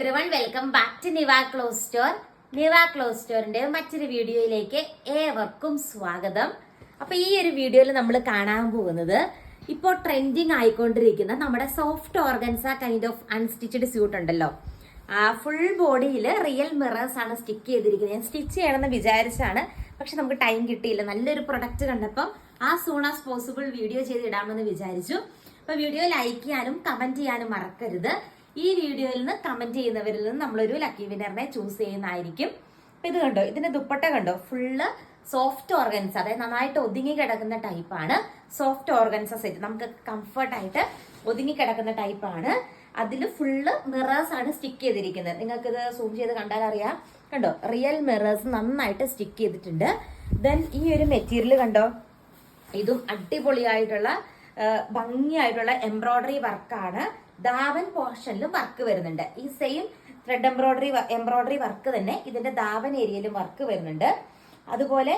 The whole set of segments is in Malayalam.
Every one welcome back to Niva close store Niva close സ്റ്റോറിന്റെ മറ്റൊരു വീഡിയോയിലേക്ക് ഏവർക്കും സ്വാഗതം. അപ്പൊ ഈ ഒരു വീഡിയോയിൽ നമ്മൾ കാണാൻ പോകുന്നത് ഇപ്പോൾ ട്രെൻഡിങ് ആയിക്കൊണ്ടിരിക്കുന്ന നമ്മുടെ soft organza kind of unstitched suit ഉണ്ടല്ലോ. ഫുൾ ബോഡിയിൽ റിയൽ മിറേഴ്സ് ആണ് സ്റ്റിക്ക് ചെയ്തിരിക്കുന്നത്. ഞാൻ സ്റ്റിച്ച് ചെയ്യണമെന്ന് വിചാരിച്ചാണ് പക്ഷെ നമുക്ക് ടൈം കിട്ടിയില്ല. നല്ലൊരു പ്രൊഡക്റ്റ് കണ്ടപ്പോൾ ആ സൂൺ ആസ് പോസിബിൾ വീഡിയോ ചെയ്ത് ഇടാമെന്ന് വിചാരിച്ചു. അപ്പൊ വീഡിയോ ലൈക്ക് ചെയ്യാനും കമന്റ് ചെയ്യാനും മറക്കരുത്. ഈ വീഡിയോയിൽ നിന്ന് കമന്റ് ചെയ്യുന്നവരിൽ നിന്ന് നമ്മളൊരു ലക്കി വിന്നറിനെ ചൂസ് ചെയ്യുന്നതായിരിക്കും. അപ്പം ഇത് കണ്ടോ? ഇതിന്റെ ദുപ്പട്ട കണ്ടോ? ഫുള്ള് സോഫ്റ്റ് ഓർഗൻസ് അതായത് നന്നായിട്ട് ഒതുങ്ങി കിടക്കുന്ന ടൈപ്പാണ് സോഫ്റ്റ് ഓർഗൻസ സെറ്റ് നമുക്ക് കംഫർട്ടായിട്ട് ഒതുങ്ങി കിടക്കുന്ന ടൈപ്പാണ് അതിൽ ഫുള്ള് മിറേഴ്സ് ആണ് സ്റ്റിക്ക് ചെയ്തിരിക്കുന്നത്. നിങ്ങൾക്ക് ഇത് സൂം ചെയ്ത് കണ്ടാൽ അറിയാം. കണ്ടോ? റിയൽ മിറേഴ്സ് നന്നായിട്ട് സ്റ്റിക്ക് ചെയ്തിട്ടുണ്ട്. ദെൻ ഈ ഒരു മെറ്റീരിയൽ കണ്ടോ? ഇതും അടിപൊളിയായിട്ടുള്ള ഭംഗിയായിട്ടുള്ള എംബ്രോയ്ഡറി വർക്കാണ് ദാവൻ പോർഷനിലും വർക്ക് വരുന്നുണ്ട്. ഈ same thread embroidery embroidery work തന്നെ ഇതിന്റെ ദാവൻ ഏരിയയിലും വർക്ക് വരുന്നുണ്ട്. അതുപോലെ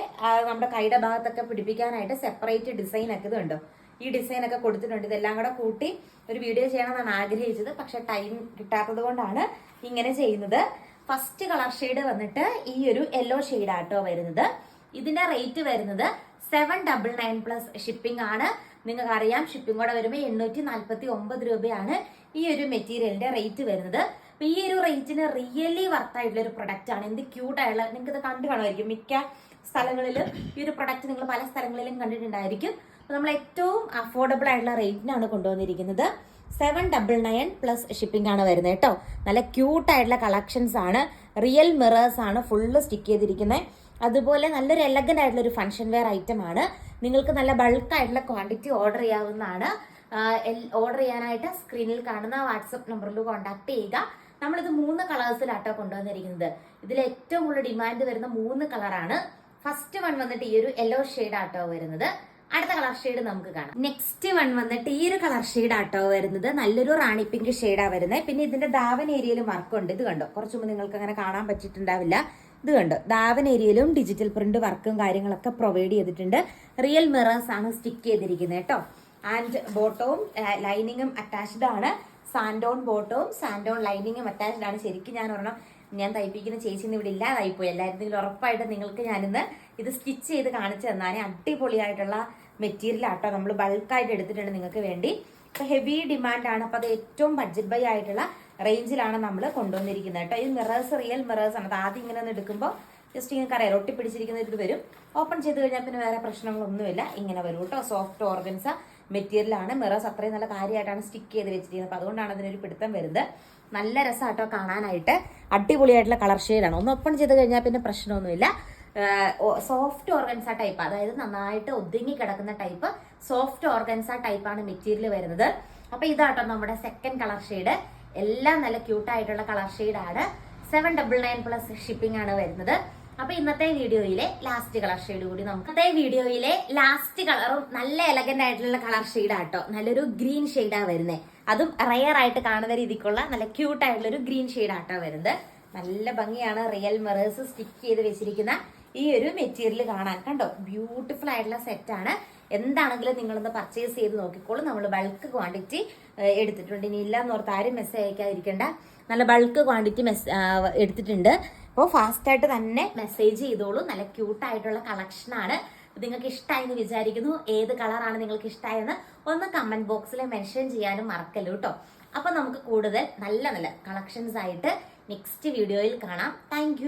നമ്മുടെ കൈയുടെ ഭാഗത്തൊക്കെ പിടിപ്പിക്കാനായിട്ട് സെപ്പറേറ്റ് ഡിസൈൻ ഒക്കെ ഇതുണ്ടോ ഈ ഡിസൈൻ ഒക്കെ കൊടുത്തിട്ടുണ്ട്. ഇതെല്ലാം കൂടെ കൂട്ടി ഒരു വീഡിയോ ചെയ്യണമെന്നാണ് ആഗ്രഹിച്ചത്. പക്ഷെ ടൈം കിട്ടാത്തത് കൊണ്ടാണ് ഇങ്ങനെ ചെയ്യുന്നത്. ഫസ്റ്റ് കളർ ഷെയ്ഡ് വന്നിട്ട് ഈ ഒരു യെല്ലോ ഷെയ്ഡ് ആട്ടോ വരുന്നത്. ഇതിന്റെ റേറ്റ് വരുന്നത് seven double nine plus shipping ആണ്. നിങ്ങൾക്ക് അറിയാം ഷിപ്പിംഗ് കൂടെ വരുമ്പോൾ എണ്ണൂറ്റി നാൽപ്പത്തി ഒമ്പത് രൂപയാണ് ഈ ഒരു മെറ്റീരിയലിന്റെ റേറ്റ് വരുന്നത്. അപ്പൊ ഈ ഒരു റേറ്റിന് റിയലി വർത്ത് ആയിട്ടുള്ള ഒരു പ്രൊഡക്റ്റ് ആണ്. എന്ത് ക്യൂട്ടായുള്ള നിങ്ങൾക്ക് ഇത് കണ്ടു കാണുമായിരിക്കും. മിക്ക സ്ഥലങ്ങളിലും ഈ ഒരു പ്രൊഡക്റ്റ് നിങ്ങൾ പല സ്ഥലങ്ങളിലും കണ്ടിട്ടുണ്ടായിരിക്കും. നമ്മൾ ഏറ്റവും അഫോർഡബിൾ ആയിട്ടുള്ള റേറ്റിനാണ് കൊണ്ടുവന്നിരിക്കുന്നത്. Seven double nine plus shipping ആണ് വരുന്നത് കേട്ടോ. നല്ല ക്യൂട്ടായിട്ടുള്ള കളക്ഷൻസ് ആണ്. റിയൽ മിറേഴ്സ് ആണ് ഫുള്ള് സ്റ്റിക്ക് ചെയ്തിരിക്കുന്നത്. അതുപോലെ നല്ലൊരു എലഗന്റ് ആയിട്ടുള്ള ഒരു ഫംഗ്ഷൻ വെയർ ഐറ്റം ആണ്. നിങ്ങൾക്ക് നല്ല ബൾക്ക് ആയിട്ടുള്ള ക്വാണ്ടിറ്റി ഓർഡർ ചെയ്യാവുന്നതാണ്. ഓർഡർ ചെയ്യാനായിട്ട് സ്ക്രീനിൽ കാണുന്ന വാട്സപ്പ് നമ്പറിൽ കോൺടാക്ട് ചെയ്യുക. നമ്മളിത് മൂന്ന് കളേഴ്സിലാട്ടോ കൊണ്ടുവന്നിരിക്കുന്നത്. ഇതിൽ ഏറ്റവും കൂടുതൽ ഡിമാൻഡ് വരുന്ന മൂന്ന് കളറാണ് ഫസ്റ്റ് വൺ വന്നിട്ട് ഈ ഒരു യെല്ലോ ഷെയ്ഡ് ആട്ടോ വരുന്നത്. അടുത്ത കളർ ഷെയ്ഡ് നമുക്ക് കാണാം. നെക്സ്റ്റ് വൺ വന്നിട്ട് ഈ ഒരു കളർ ഷെയ്ഡ് ആട്ടോ വരുന്നത്. നല്ലൊരു റാണി പിങ്ക് ഷെയ്ഡാണ് വരുന്നത്. പിന്നെ ഇതിന്റെ ദാവൻ ഏരിയയിലും വർക്കുണ്ട് ഇത് കണ്ടോ? കുറച്ചു മുമ്പ് നിങ്ങൾക്ക് അങ്ങനെ കാണാൻ പറ്റിയിട്ടുണ്ടാവില്ല. ഇത് കണ്ടോ. ദാവൻ ഏരിയയിലും ഡിജിറ്റൽ പ്രിന്റ് വർക്കും കാര്യങ്ങളൊക്കെ പ്രൊവൈഡ് ചെയ്തിട്ടുണ്ട്. റിയൽ മിറേഴ്സ് ആണ് സ്റ്റിക്ക് ചെയ്തിരിക്കുന്നത് കേട്ടോ. ആൻഡ് ബോട്ടവും ലൈനിങ്ങും അറ്റാച്ച്ഡ് ആണ്. സാൻഡോൺ ബോട്ടവും സാൻഡോൺ ലൈനിങ്ങും അറ്റാച്ച്ഡ് ആണ്. ശരിക്കും ഞാൻ ഒരെണ്ണം ഞാൻ തയ്പ്പിക്കുന്ന ചേച്ചി ഇന്ന് ഇവിടെ ഇല്ലാതായിപ്പോയി. എല്ലായിരുന്നെങ്കിലും ഉറപ്പായിട്ട് നിങ്ങൾക്ക് ഞാനിന്ന് ഇത് സ്റ്റിച്ച് ചെയ്ത് കാണിച്ചു തന്നാലേ അടിപൊളിയായിട്ടുള്ള മെറ്റീരിയൽ ആട്ടോ. നമ്മൾ ബൾക്കായിട്ട് എടുത്തിട്ടുണ്ട് നിങ്ങൾക്ക് വേണ്ടി. ഇപ്പൊ ഹെവി ഡിമാൻഡാണ് അപ്പൊ അത് ഏറ്റവും ബഡ്ജറ്റ് ബൈ ആയിട്ടുള്ള റേഞ്ചിലാണ് നമ്മൾ കൊണ്ടുവന്നിരിക്കുന്നത് കേട്ടോ. ഈ മിറേഴ്സ് റിയൽ മിറേഴ്സ് ആണ്. അത് ആദ്യം ഇങ്ങനെ ഒന്ന് എടുക്കുമ്പോൾ ജസ്റ്റ് ഇങ്ങനെ അറിയാം ഒട്ടിപ്പിടിച്ചിരിക്കുന്ന ഇത് വരും. ഓപ്പൺ ചെയ്ത് കഴിഞ്ഞാൽ പിന്നെ വേറെ പ്രശ്നങ്ങളൊന്നുമില്ല. ഇങ്ങനെ വരും കേട്ടോ. സോഫ്റ്റ് ഓർഗൻസ മെറ്റീരിയലാണ്. മിറേഴ്സ് അത്രയും നല്ല കാര്യമായിട്ടാണ് സ്റ്റിക്ക് ചെയ്ത് വെച്ചിരിക്കുന്നത്. അപ്പോൾ അതുകൊണ്ടാണ് അതിനൊരു പിടുത്തം വരുന്നത്. നല്ല രസമാട്ടോ കാണാനായിട്ട്. അടിപൊളിയായിട്ടുള്ള കളർ ഷെയ്ഡാണ് ഒന്ന് ഓപ്പൺ ചെയ്ത് കഴിഞ്ഞാൽ പിന്നെ പ്രശ്നമൊന്നുമില്ല. സോഫ്റ്റ് ഓർഗൻസ ടൈപ്പ് അതായത് നന്നായിട്ട് ഒതുങ്ങി കിടക്കുന്ന ടൈപ്പ് സോഫ്റ്റ് ഓർഗൻസ ടൈപ്പാണ് മെറ്റീരിയൽ വരുന്നത്. അപ്പോൾ ഇതാട്ടോ നമ്മുടെ സെക്കൻഡ് കളർ ഷെയ്ഡ് എല്ലാം നല്ല ക്യൂട്ടായിട്ടുള്ള കളർ ഷെയ്ഡാണ്. Seven double nine plus shipping ആണ് വരുന്നത്. അപ്പൊ ഇന്നത്തെ വീഡിയോയിലെ ലാസ്റ്റ് കളർ ഷെയ്ഡ് കൂടി നമുക്ക് അതേ വീഡിയോയിലെ ലാസ്റ്റ് കളറും നല്ല എലഗന്റ് ആയിട്ടുള്ള കളർ ഷെയ്ഡാട്ടോ. നല്ലൊരു ഗ്രീൻ ഷെയ്ഡാ വരുന്നത് അതും റയർ ആയിട്ട് കാണുന്ന രീതിക്കുള്ള നല്ല ക്യൂട്ട് ആയിട്ടുള്ള ഒരു ഗ്രീൻ ഷെയ്ഡാട്ടോ വരുന്നത്. നല്ല ഭംഗിയാണ് റിയൽ മെറേഴ്സ് സ്റ്റിക്ക് ചെയ്ത് വെച്ചിരിക്കുന്ന ഈ ഒരു മെറ്റീരിയൽ കാണാൻ. കണ്ടോ? ബ്യൂട്ടിഫുൾ ആയിട്ടുള്ള സെറ്റാണ് എന്താണെങ്കിലും നിങ്ങളൊന്ന് പർച്ചേസ് ചെയ്ത് നോക്കിക്കോളും. നമ്മൾ ബൾക്ക് ക്വാണ്ടിറ്റി എടുത്തിട്ടുണ്ട്. ഇനി ഇല്ല എന്ന് ഓർത്ത് ആരും മെസ്സേജ് അയക്കാതിരിക്കേണ്ട. നല്ല ബൾക്ക് ക്വാണ്ടിറ്റി മെസ് എടുത്തിട്ടുണ്ട്. അപ്പോൾ ഫാസ്റ്റായിട്ട് തന്നെ മെസ്സേജ് ചെയ്തോളൂ. നല്ല ക്യൂട്ടായിട്ടുള്ള കളക്ഷനാണ് നിങ്ങൾക്ക് ഇഷ്ടമായി എന്ന് വിചാരിക്കുന്നു. ഏത് കളറാണ് നിങ്ങൾക്ക് ഇഷ്ടമായെന്ന് ഒന്ന് കമന്റ് ബോക്സിൽ മെൻഷൻ ചെയ്യാനും മറക്കല്ലോ കേട്ടോ. അപ്പം നമുക്ക് കൂടുതൽ നല്ല നല്ല കളക്ഷൻസ് ആയിട്ട് നെക്സ്റ്റ് വീഡിയോയിൽ കാണാം. താങ്ക്